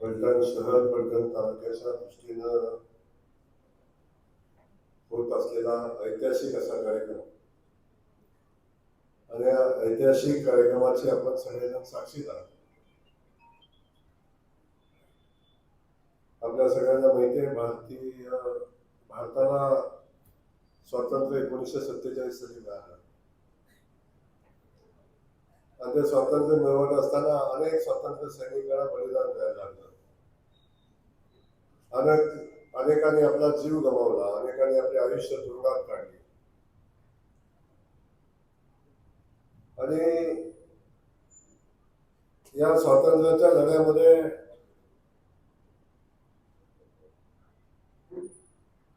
फलटण शहर फलटण तालुक्याच्या दृष्टीनं होत असलेला ऐतिहासिक असा कार्यक्रम. आणि या ऐतिहासिक कार्यक्रमाची आपण सगळेजण साक्षीदार आपल्या सगळ्यांना माहिती आहे भारतीय भारताला स्वातंत्र्य एकोणीसशे सत्तेचाळीस साली मिळालं. आणि ते स्वातंत्र्य मिळवत असताना अनेक स्वातंत्र्य सैनिकांना बलिदान द्यायला लागलं. अनेक अनेकांनी आपला जीव गमावला अनेकांनी आपले आयुष्य तुरुंगात काढले. आणि या स्वातंत्र्याच्या लढ्यामध्ये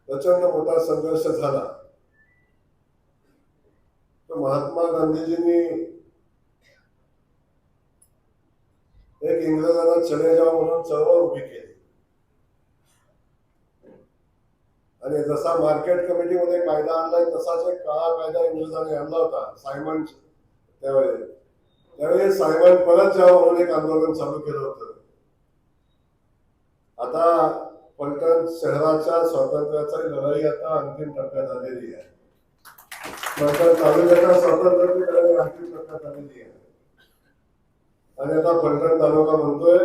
प्रचंड मोठा संघर्ष झाला. तर महात्मा गांधीजींनी एक इंग्रजांना चले जाव म्हणून चळवळ उभी केली. आणि जसा मार्केट कमिटीमध्ये कायदा आणलाय तसाच एक काळा कायदा इंग्रजांनी आणला होता सायमन त्यावेळी त्यावेळी सायमन परत जावं म्हणून एक आंदोलन चालू केलं होतं. आता पलटण शहराच्या स्वातंत्र्याची लढाई आता अंतिम टप्प्यात आलेली आहे. पलटण तालुक्याच्या स्वातंत्र्याची लढाई अंतिम टप्प्यात आलेली आहे. आणि आता पलटण तालुका म्हणतोय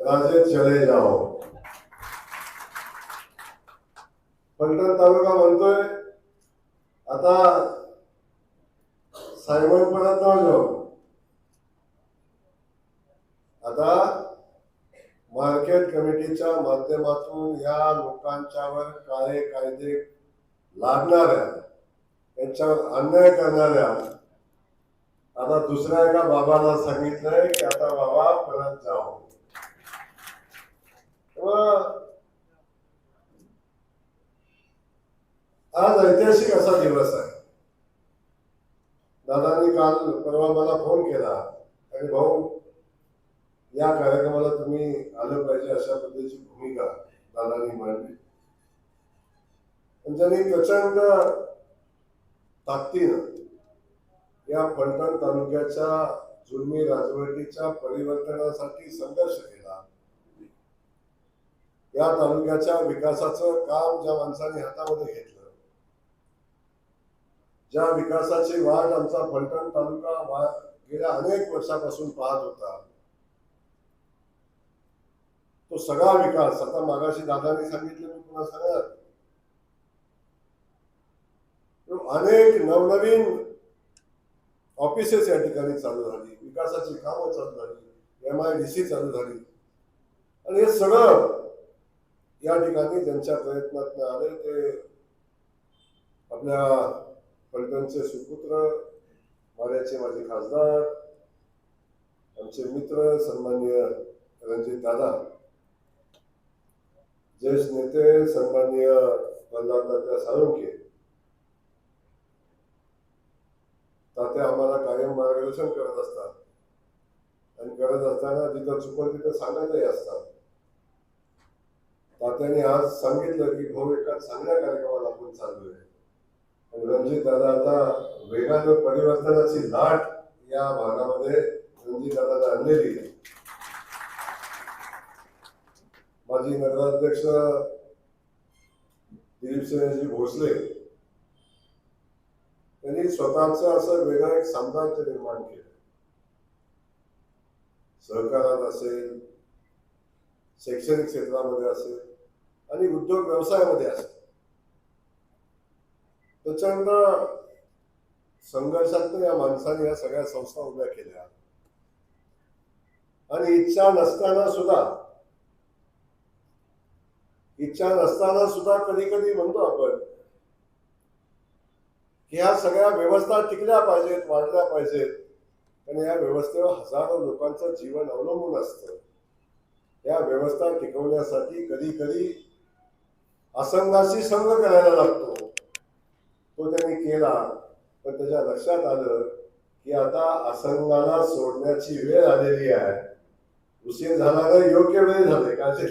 राजे चले जाओ फलटण तालुका म्हणतोय आता सायमन परत न जाऊ आता मार्केट कमिटीच्या माध्यमातून या लोकांच्यावर काळे कायदे लागणाऱ्या त्यांच्यावर अन्याय करणाऱ्या आता दुसऱ्या एका बाबाला सांगितलंय की आता बाबा परत जाऊ. तेव्हा आज ऐतिहासिक असा दिवस आहे. दादांनी काल परवा मला फोन केला. आणि भाऊ या कार्यक्रमाला तुम्ही आलं पाहिजे अशा पद्धतीची भूमिका दादांनी मांडली. पण त्यांनी प्रचंड ताकदीनं या फलटण तालुक्याच्या जुलमी राजवटीच्या परिवर्तनासाठी संघर्ष केला. या तालुक्याच्या विकासाचं काम ज्या माणसाने हातामध्ये घेतलं ज्या विकासाची वाट आमचा फलटण तालुका गेल्या अनेक वर्षापासून पाहत होता तो सगळा विकास आता मागाशी दादाने सांगितलं मी पुन्हा सांगणार. अनेक नवनवीन ऑफिसेस या ठिकाणी चालू झाली विकासाची कामं चालू झाली एम आय डी सी चालू झाली. आणि हे सगळं या ठिकाणी ज्यांच्या प्रयत्नात आले ते आपल्या फलटणचे सुपुत्र माड्याचे माझे खासदार आमचे मित्र सन्माननीय रणजित दादा ज्येष्ठ नेते सन्माननीय प्रल्हाद साळुंके तात्या आम्हाला कायम करत असतात. आणि करत असताना जिथं चुकल तिथं सांगतही असतात. तात्याने आज सांगितलं की भाऊ एका चांगल्या कार्यक्रमाला आपण चालू आहे आणि रणजित दादा आता वेगानं परिवर्तनाची लाट या भागामध्ये रणजित दादाने आणलेली आहे माजी नगराध्यक्ष दिलीप सिंहजी भोसले त्यांनी स्वतःच असं वेगळं एक साम्राज्य निर्माण केलं. सहकारात असेल शैक्षणिक क्षेत्रामध्ये असेल आणि उद्योग व्यवसायामध्ये असेल. प्रचंड संघर्षात या माणसाने या सगळ्या संस्था उभ्या केल्या. आणि इच्छा नसताना सुद्धा इच्छा नसताना सुद्धा कधी कधी म्हणतो आपण की ह्या सगळ्या व्यवस्था टिकल्या पाहिजेत वाढल्या पाहिजेत. आणि या व्यवस्थेवर हजारो लोकांचं जीवन अवलंबून असतं. या व्यवस्था टिकवण्यासाठी कधी कधी असंघाशी संघ करायला लागतो. तो त्यांनी केला पण त्याच्या लक्षात आलं की आता असंघाला सोडण्याची वेळ आलेली आहे. उशीर झाला तर योग्य वेळ झाले काळजी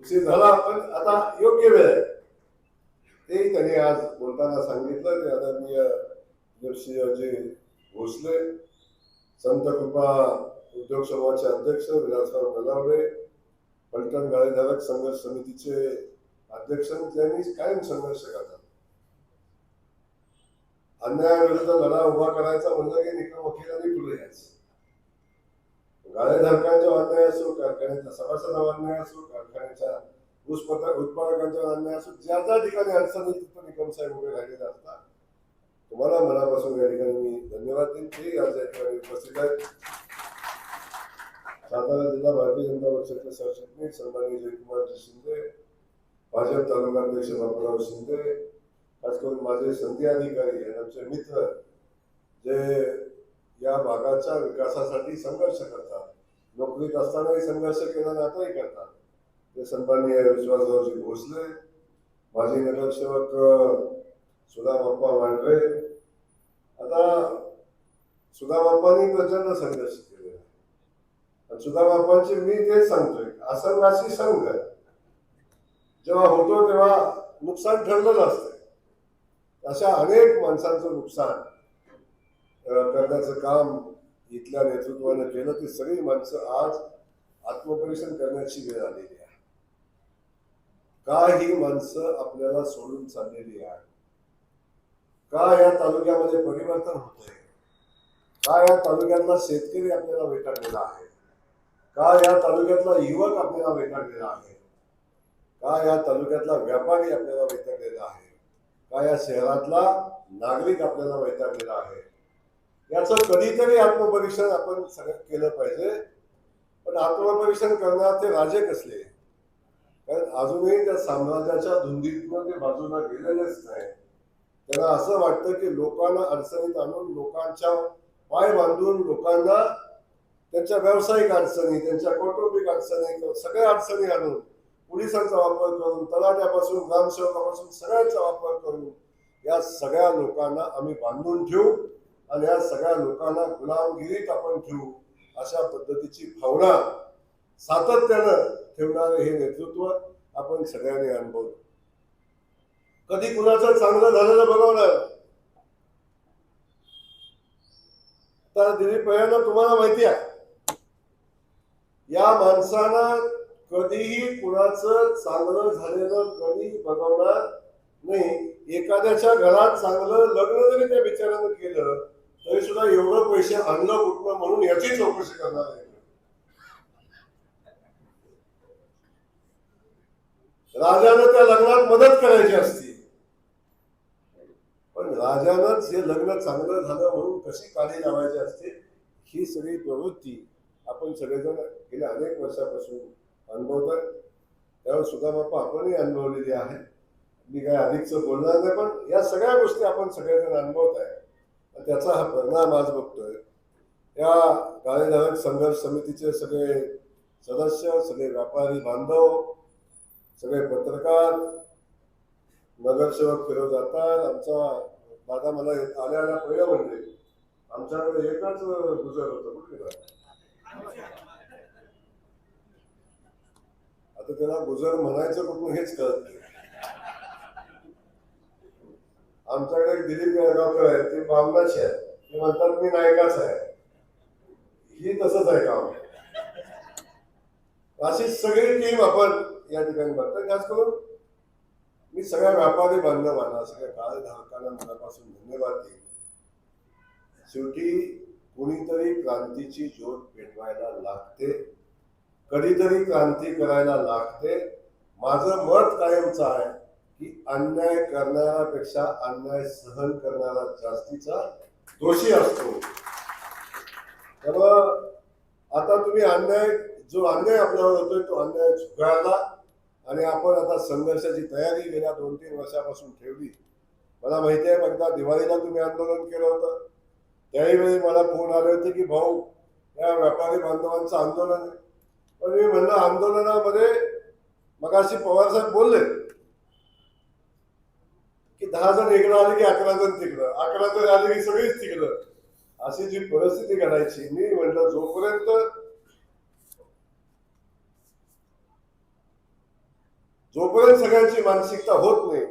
उशीर झाला पण आता योग्य वेळ आहे. तेही त्यांनी आज बोलताना सांगितलं ते आदरणीय दिलीपसिंहजी भोसले संत कृपा उद्योग समूहाचे अध्यक्ष विलासराव नलावडे पलटण गाळेधारक संघर्ष समितीचे अध्यक्ष त्यांनी कायम संघर्ष करतात. अन्यायाविरुद्ध लढा उभा करायचा म्हणलं की निकम वकिलांनी पुढे यायचं. गाळेधारकांचा अन्याय असो कारखान्याच्या सभासदावर अन्याय असो कारखान्याच्या ऊस पत्र उत्पादकांचा असो ज्या ज्या ठिकाणी अडचणी तिथं निकम साहेब उभे राहिलेले असतात. तुम्हाला मनापासून या ठिकाणी मी धन्यवाद देईन. ते आज या ठिकाणी उपस्थित आहेत. सातारा जिल्हा भारतीय जनता पक्षाचे सरचिटणीस सन्माननीय जयकुमारजी शिंदे भाजप तालुका अध्यक्ष बाबूराव शिंदे खास करून माझे संधी अधिकारी आणि आमचे मित्र जे या भागाच्या विकासासाठी संघर्ष करतात. नोकरीत असतानाही संघर्ष केला आणि आताही करतात. ते सन्माननीय विश्वासरावजी भोसले माजी नगरसेवक सुधाबाप्पा सुदामाप्पा मांढरे आता सुदामाप्पांनी प्रचंड संघर्ष केलेला आहे. आणि मी तेच सांगतोय असंघाशी संघ जेव्हा होतो तेव्हा नुकसान ठरलं असतं अशा अनेक माणसांचं नुकसान करण्याचं काम इथल्या नेतृत्वानं केलं ती सगळी माणसं आज आत्मपरीक्षण करण्याची वेळ आलेली आहे. का ही माणसं आपल्याला सोडून चाललेली आहे का या तालुक्यामध्ये परिवर्तन होतंय? का या तालुक्यातला शेतकरी आपल्याला वेटाळलेला आहे? का या तालुक्यातला युवक आपल्याला वेटाळलेला आहे? का या तालुक्यातला व्यापारी आपल्याला वैतागलेला आहे? का या शहरातला नागरिक आपल्याला वैतागलेला आहे? याचं कधीतरी आत्मपरीक्षण आपण सगळं केलं पाहिजे. पण आत्मपरीक्षण करणार ते राजे कसले? कारण अजूनही त्या साम्राज्याच्या धुंदीतनं ते बाजूला गेलेलेच नाही. त्यांना असं वाटतं की लोकांना अडचणीत आणून लोकांच्या पाय बांधून लोकांना त्यांच्या व्यावसायिक अडचणी त्यांच्या कौटुंबिक अडचणी सगळ्या अडचणी आणून पोलिसांचा वापर करून तलाट्यापासून ग्रामसेवकापासून सगळ्यांचा वापर करून या सगळ्या लोकांना आम्ही बांधून ठेवू आणि या सगळ्या लोकांना गुलामगिरीत आपण ठेवू अशा पद्धतीची भावना सातत्यानं ठेवणारं हे नेतृत्व आपण सगळ्यांनी अनुभवलं. कधी कुणाचं चांगलं झालेलं बघवलं तर दिलीप भैयानं तुम्हाला माहिती आहे. या माणसानं कधीही कुणाचं चांगलं झालेलं कधी बघवणार नाही. एखाद्याच्या घरात चांगलं लग्न जरी त्या बिचारानं केलं तरी सुद्धा एवढं पैसे आणलं कुठलं म्हणून याची चौकशी करणार आहे. राजानं त्या लग्नात मदत करायची असते. पण राजानंच हे लग्न चांगलं झालं म्हणून कशी काळी लावायची असते ही सगळी प्रवृत्ती आपण सगळेजण गेल्या अनेक वर्षापासून अनुभवतोय. त्यावर सुद्धा बाप्पा आपणही अनुभवलेली आहे. मी काय अधिकच बोलणार नाही पण या सगळ्या गोष्टी आपण सगळेजण अनुभवत आहे आणि त्याचा हा परिणाम आज बघतोय. या गाळेधारक संघर्ष समितीचे सगळे सदस्य सगळे व्यापारी बांधव सगळे पत्रकार नगरसेवक फिरव जातात. आमचा दादा मला आल्या आल्या पहिलं म्हणजे आमच्याकडे एकच गुजर होतं कुठे आता त्याला गुजर म्हणायचं कुठून हेच कळत नाही. आमच्याकडे एक दिलीप गायगावकर आहे ते बामणाचे आहे ते म्हणतात मी नायकाच आहे. ही तसंच आहे काम. अशी सगळी टीम आपण या ठिकाणी बघतात. खास करून मी सगळ्या व्यापारी बांधवांना सगळ्या काळधारकांना मनापासून धन्यवाद देईन. शेवटी कुणीतरी क्रांतीची ज्योत पेटवायला लागते. कधीतरी क्रांती करायला लागते. माझं मत कायमचं आहे की अन्याय करणाऱ्यापेक्षा अन्याय सहन करणारा जास्तीचा दोषी असतो. त्यामुळं आता तुम्ही अन्याय जो अन्याय आपल्यावर होतोय तो अन्याय झुगाळला. आणि आपण आता संघर्षाची तयारी गेल्या दोन तीन वर्षापासून ठेवली. मला माहिती आहे एकदा दिवाळीला तुम्ही आंदोलन केलं होतं. त्याही वेळी मला फोन आले होते की भाऊ या व्यापारी बांधवांचं आंदोलन आहे. पण मी म्हणलं आंदोलनामध्ये मगाशी पवारसाहेब बोलले की दहा जण इकडं आले की अकरा जण तिकडं. अकरा जण आले की सगळीच तिकडं. अशी जी परिस्थिती घडायची मी म्हटलं जोपर्यंत जोपर्यंत सगळ्यांची मानसिकता होत नाही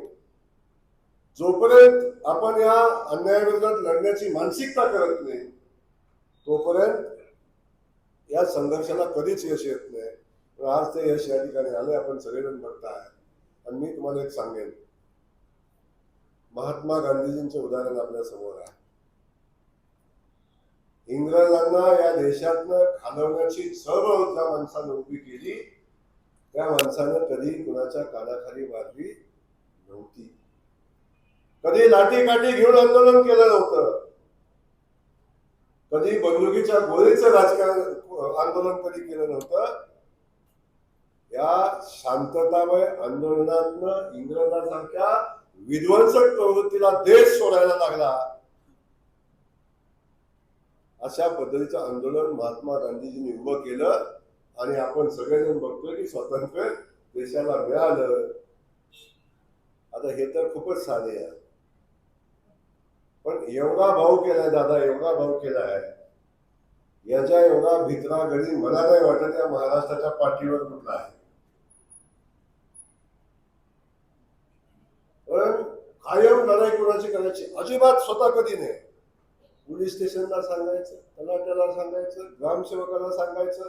जोपर्यंत आपण या अन्यायाविरोधात लढण्याची मानसिकता करत नाही तोपर्यंत या संघर्षाला कधीच यश येत नाही. पण आज ते यश या ठिकाणी आले आपण सगळेजण बघताय. आणि मी तुम्हाला एक सांगेन. महात्मा गांधीजींचे उदाहरण आपल्यासमोर आहे. इंग्रजांना या देशातनं खालवण्याची सर्व ज्या माणसानं उभी केली त्या माणसानं कधी कुणाच्या कानाखाली मारली नव्हती. कधी लाठी काठी घेऊन आंदोलन केलं नव्हतं. कधी बंदुकीच्या गोळीचं राजकारण आंदोलन कधी केलं नव्हतं. या शांततामय आंदोलनातनं इंग्रजांसारख्या विध्वंसक प्रवृत्तीला देश सोडायला लागला. अशा पद्धतीचं आंदोलन महात्मा गांधीजींनी उभं केलं. आणि आपण सगळेजण बघतोय की स्वातंत्र्य देशाला मिळालं. आता हे तर खूपच साधे आहे. पण एवढा भाऊ केलाय दादा एवढा भाऊ केलाय. याच्या एवढा भित्रा गडी मला नाही वाटत या महाराष्ट्राच्या पाठीवर कुठला आहे. पण कायम लढाई कुणाची करायची? अजिबात स्वतः कधी नाही. पोलीस स्टेशनला सांगायचं तलाट्याला सांगायचं ग्रामसेवकाला सांगायचं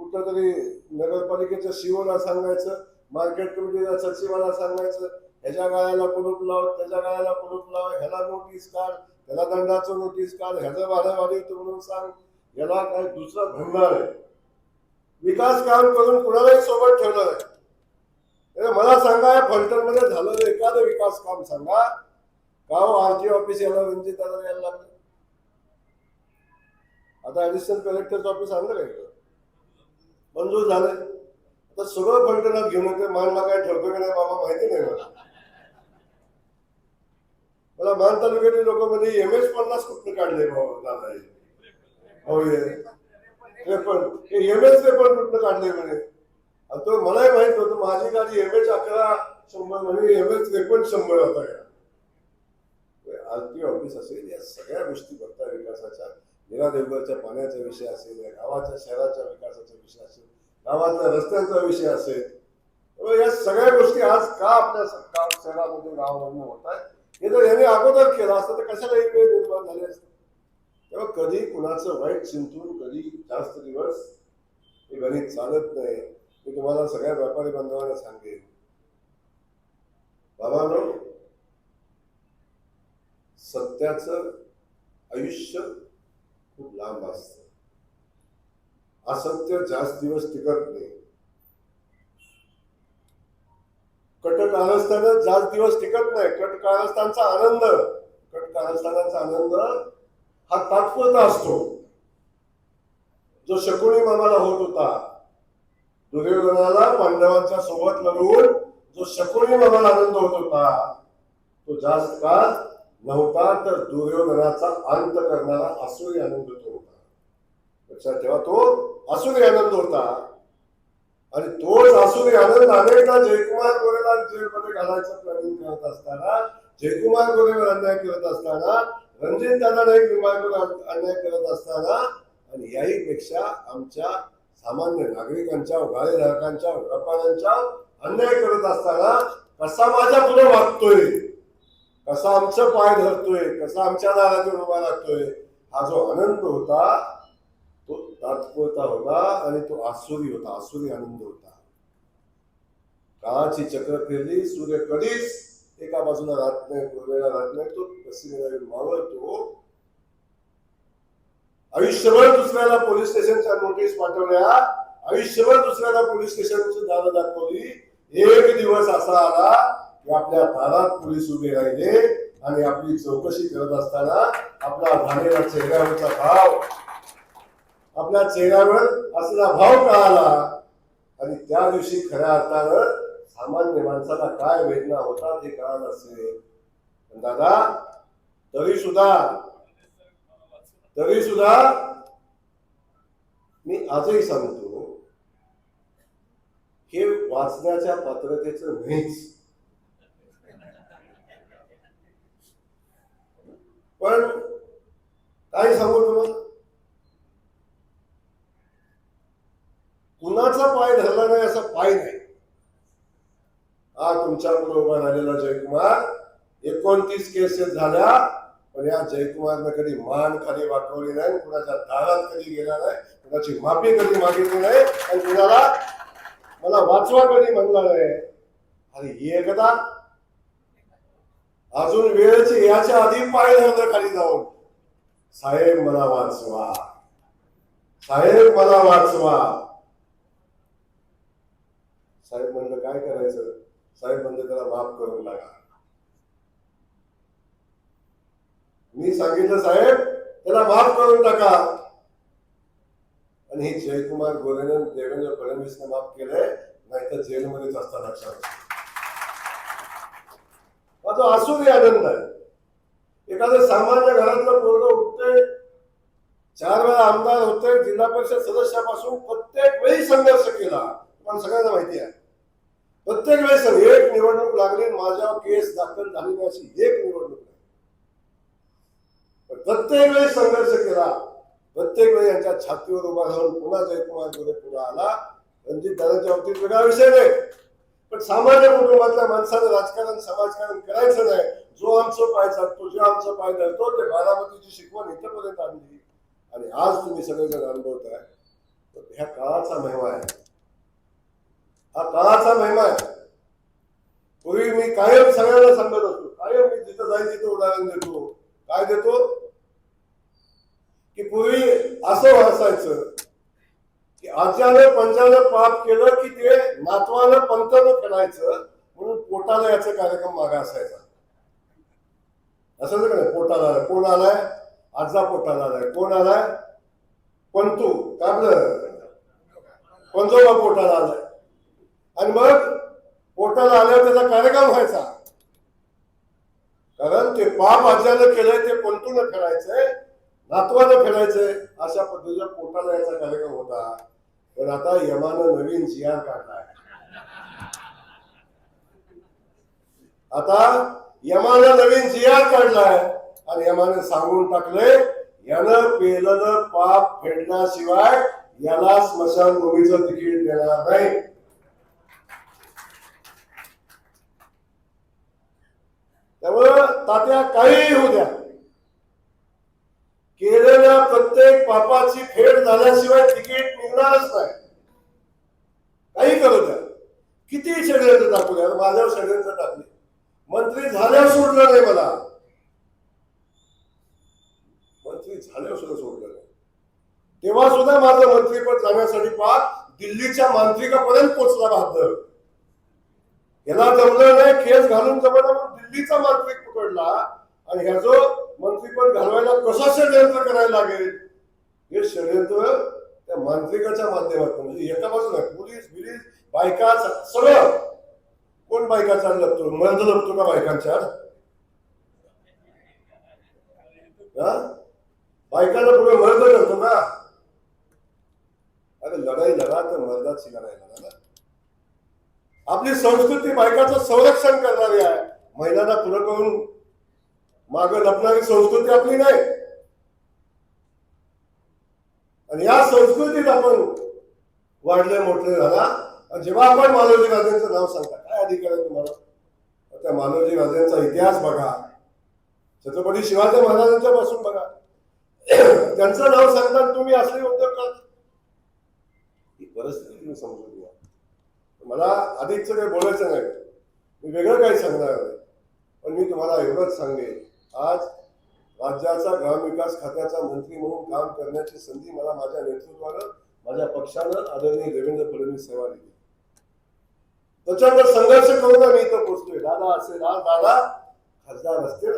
कुठं तरी नगरपालिकेच्या सीओला सांगायचं मार्केट कमिटीच्या सचिवाला सांगायचं ह्याच्या गाळ्याला कुलूप लाव त्याच्या गाळ्याला कुलूप लाव ह्याला नोटीस काढ त्याला दंडाचं नोटीस काढ ह्याचं भाडं वाढवतो म्हणून सांग याला काय दुसरा भंगार आहे? विकास काम करून कुणालाही सोबत ठेवलं आहे. मला सांगा या फलटणमध्ये झालेलं एखादं विकास काम सांगा. का हो आरटी ऑफिस याला रणजित दादा यायला लागलं. आता ऍडिशनल कलेक्टरचं ऑफिस आणलं काय मंजूर झालंय आता सगळं फलटणात घेऊन येते. मानला काय ठरतो की नाही बाबा माहिती नाही मला. मला मान तालुक्यातील लोक म्हणजे एम एस पन्नास कुठं काढले बाबा दादा हो पण एम एस ते पण कुठं काढले म्हणे? आणि तो मलाही माहीत होतं माझी गाडी एम एच अकरा शंभर म्हणजे एम एच त्रेपन्न शंभर होता का? आरटी ऑफिस असेल या सगळ्या गोष्टी करता विकासाच्या. नीरा देवगडच्या पाण्याचा विषय असेल या गावाच्या शहराच्या विकासाचा विषय असेल गावातल्या रस्त्यांचा विषय असेल त्यामुळे या सगळ्या गोष्टी आज का आपल्या गाव शहरामध्ये गावामधून होत आहेत हे जर यांनी अगोदर केलं असतं तर कशाला एक वेळ निर्माण झाले असते. तेव्हा कधी कुणाचं वाईट चिंतून कधी जास्त दिवस हे गणित चालत नाही. मी तुम्हाला सगळ्या व्यापारी बांधवांना सांगेन. बाबांनो सत्याचं आयुष्य खूप लांब असत. असत्य जास्त दिवस टिकत नाही. कट कारस्थान जास्त दिवस टिकत नाही. कट कारस्थानचा आनंद कट कारस्थानाचा आनंद हा तात्पुरता असतो. जो शकुनी मामाला होत होता दुर्योधनाला पांडवांच्या सोबत लढवून जो शकुनी मामाला आनंद होत होता तो जास्त काळ नव्हता तर दुर्योधनाचा अंत करणारा असुरी आनंद तो होता. लक्षात ठेवा तो असुरी आनंद होता. आणि तोच असुरी आनंद अनेकदा जयकुमार गोरेला जेलमध्ये घालायचं प्लॅनिंग करत असताना जयकुमार गोरेवर अन्याय करत असताना रणजित दादा नाईक निंबाळकर अन्याय करत असताना आणि याही पेक्षा आमच्या सामान्य नागरिकांच्या गाळेधारकांच्या व्यापाऱ्यांच्या अन्याय करत असताना कसा माझ्या पुढे वागतोय कसा आमचं पाय धरतोय कसा आमच्या दारातून उभा राहतोय हा जो आनंद होता तो तात्पुरता होता आणि तो आसुरी होता आसुरी आनंद होता. काळाची चक्र फिरली सूर्य कधीच एका बाजूला राहत नाही पूर्वेला राहत नाही तो पश्चिमेला मावळतो. आयुष्यभर दुसऱ्याला पोलीस स्टेशनच्या नोटीस पाठवल्या आयुष्यभर दुसऱ्याला पोलीस स्टेशनची दारं दाखवली. एक दिवस असा आला की आपल्या दारात पोलीस उभे राहिले आणि आपली चौकशी करत असताना आपला झालेला चेहऱ्यावरचा भाव आपल्या चेहऱ्यावर असलेला भाव कळाला. आणि त्या दिवशी खऱ्या अर्थानं सामान्य माणसाला काय वेदना होतात हे कळालं असेल दादा तरी सुद्धा तरी सुद्धा मी आजही सांगतो हे वाचण्याच्या पात्रतेचं नाहीच. पण काय सांगू तुम्हाला कुणाचा पाय धरला नाही असा पाय नाही. हा तुमच्यापुढे उभा राहिलेला जयकुमार. एकोणतीस केसेस झाल्या पण या जयकुमारनं कधी मान खाली वाटवली नाही कुणाच्या दारात कधी गेला नाही कुणाची माफी कधी मागितली नाही आणि कुणाला मला वाचवा कधी म्हणला नाही. आणि एकदा अजून वेळेची याच्या आधी पाय धरलं खाली जाऊन. साहेब मला वाचवा. साहेब मला वाचवा. साहेब म्हणलं काय करायचं? साहेब म्हणलं त्याला माफ करून टाका मी सांगितलं साहेब त्याला माफ करून टाका आणि हे जयकुमार गोरेनं देवेंद्र फडणवीसने माफ केलंय नाही तर जेलमध्येच असता लक्षात तो असूही असूनही आनंद आहे. एखादं सामान्य घरातलं पोरग उठते चार वेळा आमदार होते जिल्हा परिषद सदस्यापासून प्रत्येक वेळी संघर्ष केला. तुम्हाला सगळ्यांना माहिती आहे. प्रत्येक वेळेस एक निवडणूक लागली माझ्या माझ्यावर केस दाखल झाली नाही अशी एक निवडणूक नाही. प्रत्येक वेळी संघर्ष केला. प्रत्येक वेळी यांच्या छातीवर उभा राहून पुन्हा जयकुमार गोरे पुढे आला. रणजित दादाच्या बाबतीत वेगळा विषय नाही. पण सामान्य कुटुंबातल्या माणसानं राजकारण समाजकारण करायचं नाही. जो आमचं पाय चालतो जो आमचं पाय धरतो ते बारामतीची शिकवण इथपर्यंत आणली. आणि आज तुम्ही सगळेजण अनुभवताय तर ह्या काळाचा महिमा आहे. हा काळाचा महिमा आहे. पूर्वी मी कायम सगळ्यांना सांगत असतो कायम मी जिथं जाईल तिथं उदाहरण देतो. काय देतो? की पूर्वी असं असायचं आज्यानं पंजानं पाप केलं की ते नातवानं पंथानं फेडायचं म्हणून पोटाला याचा कार्यक्रम मागा असायचा. असं का नाही पोटाला आलाय कोण आलाय? आजा पोटाला आलाय. कोण आलाय? पंतू. काय पंजोबा पोटाला आलाय. आणि मग पोटाला आल्यावर त्याचा कार्यक्रम व्हायचा. कारण ते पाप आज्यानं केलंय ते पंतूनं फेडायचंय नातवानं फेडायचंय अशा पद्धतीच्या पोटाला याचा कार्यक्रम होता. पण आता यमानं नवीन जियार काढलाय. आता यमानं नवीन जियार काढलाय. आणि यमाने सांगून टाकले यानं पेललं पाप फेडण्याशिवाय याला स्मशानभूमीचं तिकीट देणार नाही. त्यामुळं तात्या काही होऊ द्या. केलेल्या प्रत्येक पापाची फेड झाल्याशिवाय तिकीट मिळणारच नाही. काही करत द्या. किती षडयंत्र टाकले माझ्यावर षडयंत्र टाकले मंत्री झाल्यावर सोडलं नाही मला. मंत्री झाल्यावर सुद्धा सोडलं नाही. तेव्हा सुद्धा माझं मंत्रीपद जाण्यासाठी पा दिल्लीच्या मांत्रिकापर्यंत पोहोचला बहादर. याला जमलं नाही केस घालून जमलं दिल्लीचा मांत्रिक पकडला. आणि ह्याचं मंत्रीपद घालवायला कसं षडयंत्र करायला लागेल. हे षडयंत्र त्या मांत्रिकाच्या माध्यमातून म्हणजे एका बाजूला पोलीस बिलीस बायका सगळं. कोण बायकाचा लपतो? मर्द लपतो का बायकांच्या बायकांना पुढे मर्द करतो का? अरे लढाई लढा तर मर्दाची लढाई लढा आपली संस्कृती बायकाचं संरक्षण करणारी आहे. महिलांना पुढे करून माग लपणारी संस्कृती आपली नाही. आणि या संस्कृतीत आपण वाढले मोठे झाला. आणि जेव्हा आपण मानवजी राजेंचं नाव सांगता काय अधिकार आहे तुम्हाला? त्या मालोजी राजेंचा इतिहास बघा. छत्रपती शिवाजी महाराजांच्या पासून बघा. त्यांचं नाव सांगताना तुम्ही असले उद्योग का? ही परिस्थिती तुम्ही समजून घ्या. मला अधिकचं काही बोलायचं नाही. मी वेगळं काही सांगणार नाही. पण मी तुम्हाला एवढंच सांगेन. आज राज्याचा ग्रामविकास खात्याचा मंत्री म्हणून काम करण्याची संधी मला माझ्या नेतृत्वानं माझ्या पक्षानं आदरणीय देवेंद्र फडणवीस सेवा दिली. त्याच्यावर संघर्ष करून मी इथं पोहोचतोय दादा असेल आज दादा खासदार असतील.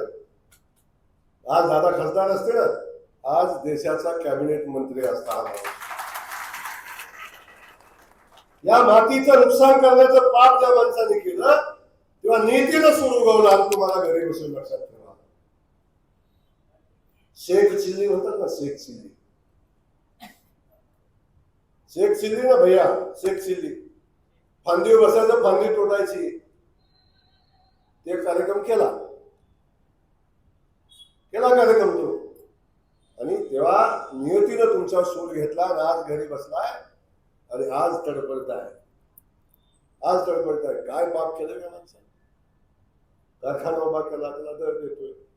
आज दादा खासदार असतील. आज देशाचा कॅबिनेट मंत्री असता या मातीचं नुकसान करण्याचं पाप ज्या माणसाने केलं तेव्हा नीतीनं सुरू उगवला तुम्हाला घरी बसून लक्षात ठेवा. शेख चिल्ली म्हणतात ना शेख चिल्ली. शेख चिल्ली ना भैया शेख चिल्ली. फांदीवर बसायचं फांदी तोडायची. ते कार्यक्रम केला. केला कार्यक्रम तो. आणि तेव्हा नियतीनं तुमचा सूर घेतला आणि आज घरी बसलाय आणि आज तडपडताय. आज तडपडताय. काय बाप केलं का माणसाने? कारखाना उभा केला त्याला दर देतोय.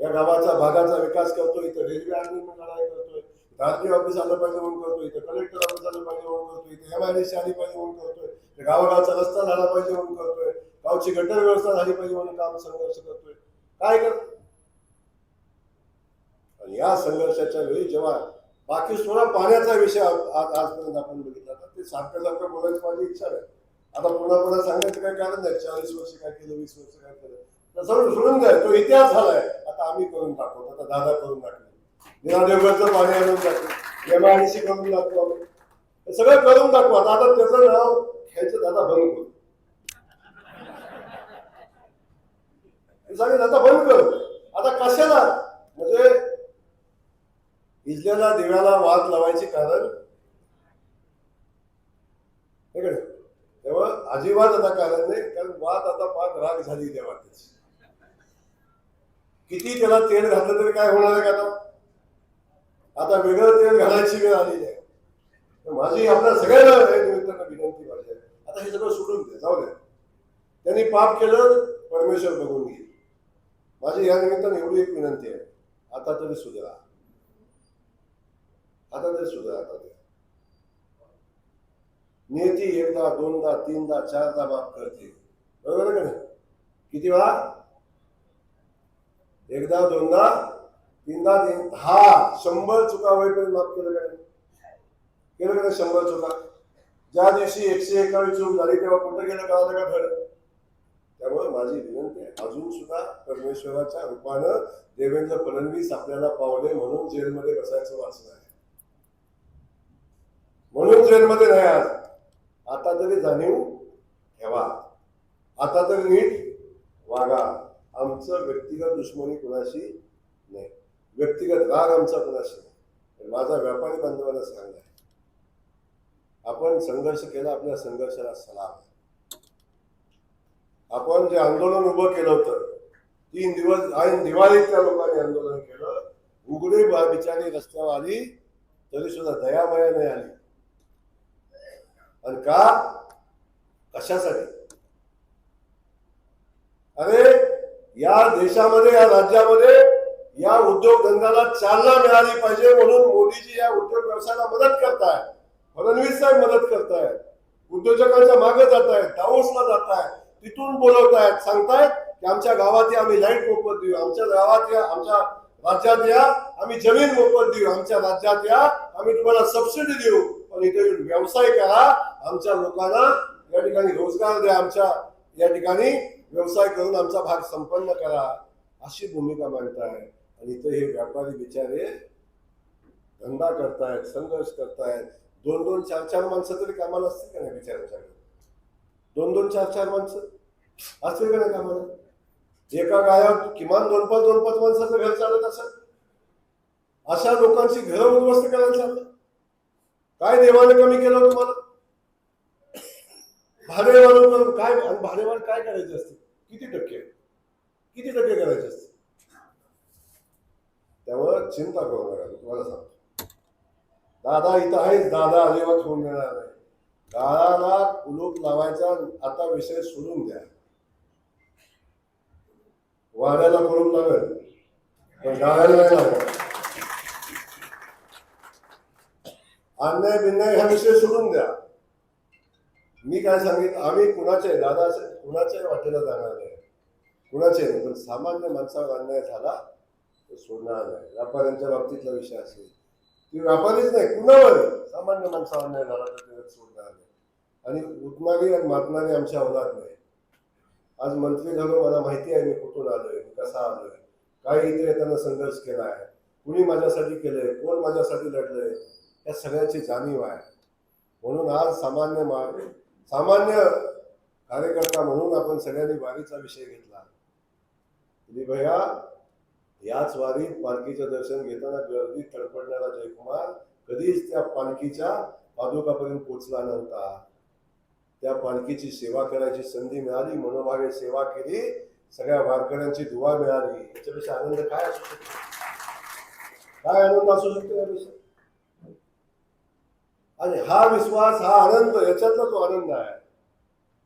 या गावाचा भागाचा विकास करतो इथं रेल्वे आर्मी लढाई करतोय. आरटी ऑफिस आलं पाहिजे म्हणून करतोय इथं कलेक्टर ऑफिस आलं पाहिजे म्हणून करतोय इथं एम आय सी आली पाहिजे म्हणून करतोय गावागावचा रस्ता झाला पाहिजे म्हणून करतोय गावची गटर व्यवस्था झाली पाहिजे म्हणून काम संघर्ष करतोय. काय करतो आणि या संघर्षाच्या वेळी जेव्हा बाकी सोळा पाण्याचा विषय आज आजपर्यंत आपण बघितला तर ते सारखं सारखं बोलायची माझी इच्छा आहे आता पुन्हा पुन्हा सांगायचं काय कारण नाही. चाळीस वर्ष काय केलं वीस वर्ष काय केलं. तर सोडून द्या तो इतिहास झालाय. आता आम्ही करून टाकतो आता दादा करून टाकले निरादेवगडचं पाणी आणून टाकू एमआयडीसी करून टाकू आम्ही. हे सगळं करून टाकू. आता आता त्याचं नाव घ्यायचं दादा बंद करू. सांगेल आता बंद कर. आता कशाला? म्हणजे इजलेल्या दिव्याला वाद लावायचे कारण? हे का तेव्हा अजिबात आता कारण नाही कारण वाद आता पाच राग झाली त्या वादाची किती त्याला तेल घातलं तरी काय होणार आहे का आता आता वेगळं तेल घालायची वेळ आलेली आहे. माझी आपल्या सगळ्यांना या निमित्तानं विनंती माझी आहे. आता हे सगळं सोडून द्या जाऊ द्या त्यांनी पाप केलं परमेश्वर बघून घेईल. माझी या निमित्तानं एवढी एक विनंती आहे. आता तरी सुधारा. आता तरी सुधारा आता तरी. नियती एकदा दोनदा तीनदा चारदा माफ करते बरोबर आहे का नाही? किती वेळा? एकदा दोनदा तीनदा तीन दहा शंभर चुका होईपर्यंत माफ केलं का केलं का शंभर चुका? ज्या दिवशी एकशे एकावी चूक झाली तेव्हा कुठं गेलं कळालं का धड? त्यामुळे माझी विनंती आहे अजून सुद्धा परमेश्वराच्या रूपानं देवेंद्र फडणवीस आपल्याला पावले म्हणून जेलमध्ये बसायचं वाचलं आहे. म्हणून जेलमध्ये नाही आज. आता तरी जाणीव ठेवा. आता तरी नीट वागा. आमचं व्यक्तिगत दुश्मनी कुणाशी नाही. व्यक्तिगत राग आमचा कुणाशी नाही. माझा व्यापारी बांधवांना आहे. आपण संघर्ष केला आपल्या संघर्षाला सलाम आपण जे आंदोलन उभं केलं होतं तीन दिवस आणि दिवाळीत त्या लोकांनी आंदोलन केलं उघडी बा- बिचारी रस्त्यावर आली तरी सुद्धा दयामया नाही आली. आणि का? कशासाठी? अरे या देशामध्ये या राज्यामध्ये या उद्योगधंद्याला चालना मिळाली पाहिजे म्हणून मोदीजी या उद्योग व्यवसायाला मदत करताय फडणवीस साहेब मदत करतायत. उद्योजकांच्या मागे जात आहेत दाऊसला जात आहेत तिथून बोलवतायत सांगतायत की आमच्या गावात या आम्ही लाइट मोफत देऊ. आमच्या गावात या आमच्या राज्यात या आम्ही जमीन मोफत देऊ. आमच्या राज्यात या आम्ही तुम्हाला सबसिडी देऊ. पण इथे व्यवसाय करा. आमच्या लोकांना या ठिकाणी रोजगार द्या. आमच्या या ठिकाणी व्यवसाय करून आमचा भाग संपन्न करा अशी भूमिका मांडताय. आणि इथे हे व्यापारी बिचारे धंदा करतायत संघर्ष करतायत. दोन दोन चार चार माणसं तरी कामाला असतील का नाही बिचाऱ्यांच्याकडे? दोन दोन चार चार माणसं असतील का नाही कामाला? एका गायात किमान दोन पाच दोन पाच माणसाचं घर चालत असत अशा लोकांची घरं उद्ध्वस्त करायला चाललं? काय देवाने कमी केलं हो तुम्हाला? भाडेवाढ काय भाडेवाढ काय करायची असते? किती टक्के? किती टक्के करायची असते? त्यामुळे चिंता करू नका तुम्हाला सांगतो. दादा इथं आहेच दादा अजिबात होऊन देणार नाही. दादाला कुलूप लावायचा आता विषय सोडून द्या. वाड्याला कुलूप लागेल पण गाळ्याला नाही लागेल अन्याय बिन्याय हा विषय सोडून द्या. मी काय सांगितलं आम्ही कुणाचे दादा कुणाच्या कुणाच्याही वाटेला जाणार नाही. कुणाचे नाही पण सामान्य माणसावर अन्याय झाला तो सोडणार नाही. व्यापाऱ्यांच्या बाबतीतला विषय असेल. ती व्यापारीच नाही कुणावर सामान्य माणसावर अन्याय झाला तर ते सोडणार नाही. आणि उठणारी आणि मारणारी आमच्या अवलात नाही. आज मंत्री झालो मला माहिती आहे मी कुठून आलोय मी कसा आलोय. काय इथे येताना संघर्ष केला आहे. कुणी माझ्यासाठी केलंय कोण माझ्यासाठी लढलंय या सगळ्याची जाणीव आहे. म्हणून आज सामान्य मा सामान्य कार्यकर्ता म्हणून आपण सगळ्यांनी वारीचा विषय घेतला. दिलीप भैया याच वारीत पालखीचं दर्शन घेताना गर्दीत तडपडणारा जयकुमार कधीच त्या पालखीच्या पादुकापर्यंत पोचला नव्हता. त्या पालखीची सेवा करायची संधी मिळाली मनोभावे सेवा केली सगळ्या वारकऱ्यांची दुवा मिळाली. याच्यापेक्षा आनंद काय असू शकतो? काय आनंद असू शकतो यापेक्षा आणि हा विश्वास हा आनंद याच्यातला तो आनंद आहे.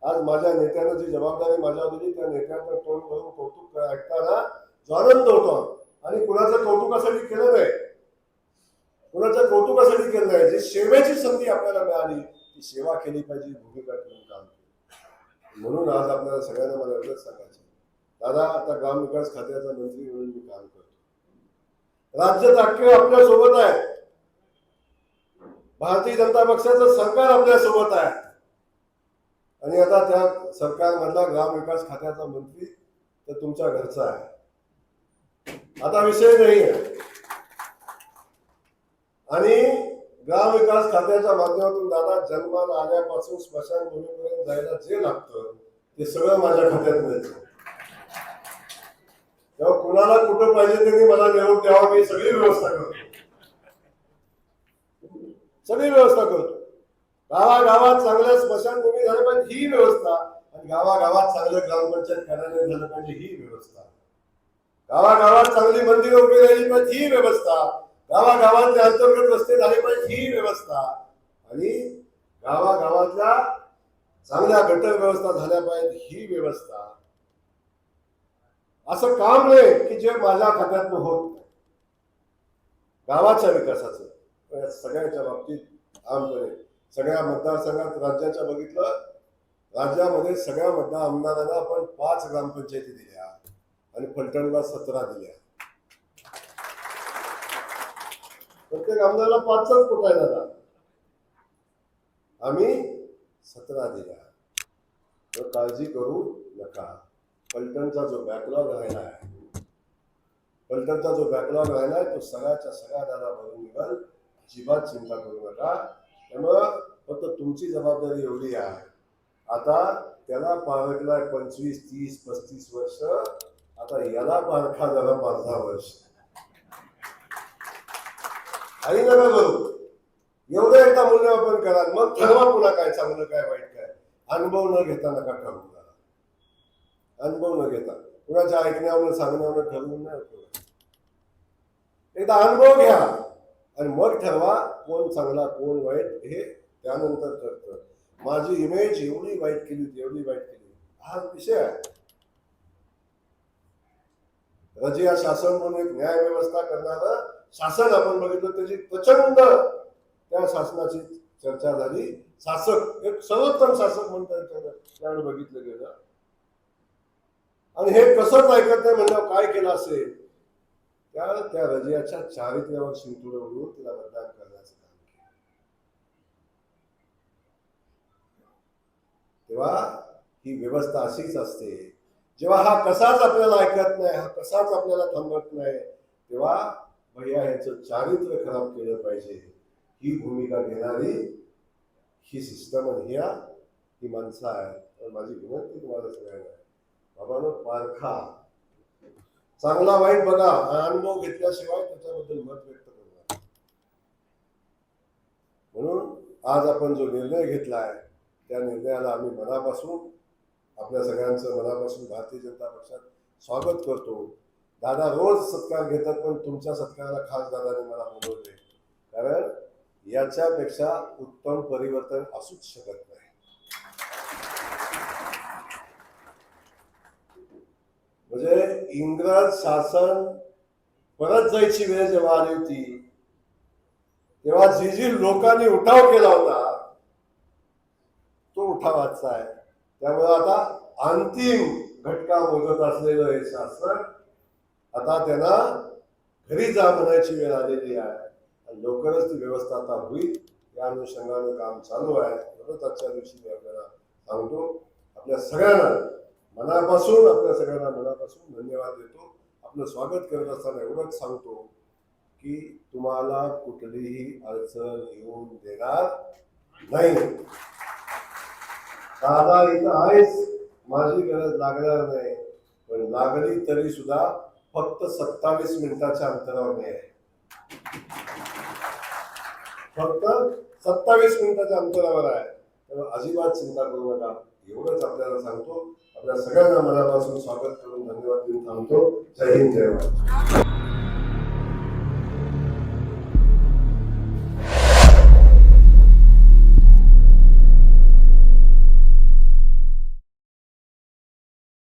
आज माझ्या नेत्यानं जी जबाबदारी माझ्या दिली त्या नेत्याचं तोंड करून कौतुक ऐकताना जो आनंद होतो. आणि कुणाचं कौतुकासाठी केलं नाही कुणाच्या कौतुकासाठी केलं नाही जी सेवेची संधी आपल्याला मिळाली ती सेवा केली पाहिजे भूमिका ठेवून काम म्हणून आज आपल्याला सगळ्यांना मला एवढंच सांगायचं दादा आता ग्रामविकास खात्याचा मंत्री म्हणून मी काम करतो. राज्य अख्खे आपल्यासोबत आहे. भारतीय जनता पक्षाचं सरकार आपल्यासोबत आहे. आणि आता त्या सरकारमधला ग्रामविकास खात्याचा मंत्री तर तुमच्या घरचा आहे. आता विषय नाही आहे. आणि ग्रामविकास खात्याच्या माध्यमातून दादा जन्माला आल्यापासून स्मशानभूमीपर्यंत जायला जे लागतं ते सगळं माझ्या खात्यात मिळतं. तेव्हा कुणाला कुठं पाहिजे त्यांनी मला निरोप द्यावा मी सगळी व्यवस्था करतो. सगळी व्यवस्था करतो. गावागावात चांगल्या स्मशानभूमी झाल्या पाहिजे ही व्यवस्था. आणि गावागावात चांगलं ग्रामपंचायत कार्यालय झालं पाहिजे ही व्यवस्था. गावागावात चांगली मंदिरं उभी राहिली पाहिजे ही व्यवस्था. गावागावातले अंतर्गत रस्ते झाले पाहिजे ही व्यवस्था. आणि गावागावातल्या चांगल्या घटक व्यवस्था झाल्या पाहिजेत ही व्यवस्था. असं काम नाही की जे माझ्या खात्यातनं होत नाही. गावाच्या विकासाचं. पण या सगळ्यांच्या बाबतीत आमपणे सगळ्या मतदारसंघात राज्याच्या बघितलं राज्यामध्ये सगळ्या मतदार आमदारांना आपण पाच ग्रामपंचायती दिल्या आणि फलटणला सतरा दिल्या. प्रत्येक आमदाराला पाचच कुठं आहे दादा आम्ही सतरा दिल्या. तर काळजी करू नका. पलटणचा जो बॅकलॉग राहिला आहे पलटणचा जो बॅकलॉग राहिला आहे तो सगळ्याच्या सगळ्या दादा भरून निघाल. अजिबात चिंता करू नका. त्यामुळं फक्त तुमची जबाबदारी एवढी आहे. आता त्याला पारखला पंचवीस तीस पस्तीस वर्ष. आता याला पारखा झाला पाच दहा वर्ष. आई नका करू. एवढं एकदा मूल्यमापन करा. मग ठरवा पुन्हा काय चांगलं काय वाईट काय. अनुभव न घेता नका ठरवू करा अनुभव न घेता. कुणाच्या ऐकण्यावर सांगण्यावर ठरवून नाही एकदा अनुभव घ्या. आणि मग ठरवा कोण चांगला कोण वाईट हे त्यानंतर ठरतं माझी इमेज एवढी वाईट केली होती एवढी वाईट केली हा विषय आहे. रजिया शासन म्हणून एक न्याय व्यवस्था करणारं शासन आपण बघितलं त्याची प्रचंड त्या शासनाची चर्चा झाली. शासक एक सर्वोत्तम शासक म्हणतात त्यावेळी बघितलं गेलं. आणि हे कसंच ऐकत नाही म्हणजे काय केलं असेल? त्या त्या रजियाच्या चारित्र्यावर शिंतुडं उडवून तिला मतदान करण्याचं काम केलं. तेव्हा ही व्यवस्था अशीच असते. जेव्हा हा कसाच आपल्याला ऐकत नाही हा कसाच आपल्याला थांबत नाही तेव्हा भैया यांचं चारित्र्य खराब केलं पाहिजे. ही भूमिका घेणारी ही सिस्टम आणि ह्या ही माणसं आहे तर माझी विनंती तुम्हाला सगळ्यांना बाबानो पारखा. चांगला वाईट बघा हा अनुभव घेतल्याशिवाय त्याच्याबद्दल मत व्यक्त करणार. म्हणून आज आपण जो निर्णय घेतलाय त्या निर्णयाला आम्ही मनापासून आपल्या सगळ्यांचं मनापासून भारतीय जनता पक्षात स्वागत करतो. दादा रोज सत्कार घेतात पण तुमच्या सत्काराला खास दादाने मला बोलवले कारण याच्यापेक्षा उत्तम परिवर्तन असूच शकत नाही. म्हणजे इंग्रज शासन परत जायची वेळ जेव्हा आली होती तेव्हा जी जी लोकांनी उठाव केला होता तो उठावाचा आहे. त्यामुळे आता अंतिम घटका मोजत असलेलं हे शासन आता त्यांना घरी जा म्हणायची वेळ आलेली आहे. आणि लवकरच ती व्यवस्था आता होईल. या अनुषंगानं काम चालू आहे. म्हणूनच आजच्या दिवशी मी आपल्याला सांगतो आपल्या सगळ्यांना मनापासून आपल्या सगळ्यांना मनापासून धन्यवाद देतो. आपलं स्वागत करत असताना एवढंच सांगतो की तुम्हाला कुठलीही अडचण येऊन देणार नाही. दादा इथं आहेच माझी गरज लागणार नाही पण लागली तरी सुद्धा फक्त सत्तावीस मिनिटाच्या अंतरावर आहे फक्त सत्तावीस मिनिटाच्या अंतरावर आहे. तर अजिबात चिंता करू नका. एवढंच आपल्याला सांगतो. आपल्या सगळ्यांना मनापासून स्वागत करून धन्यवाद देऊन थांबतो. जय हिंद जय महाराज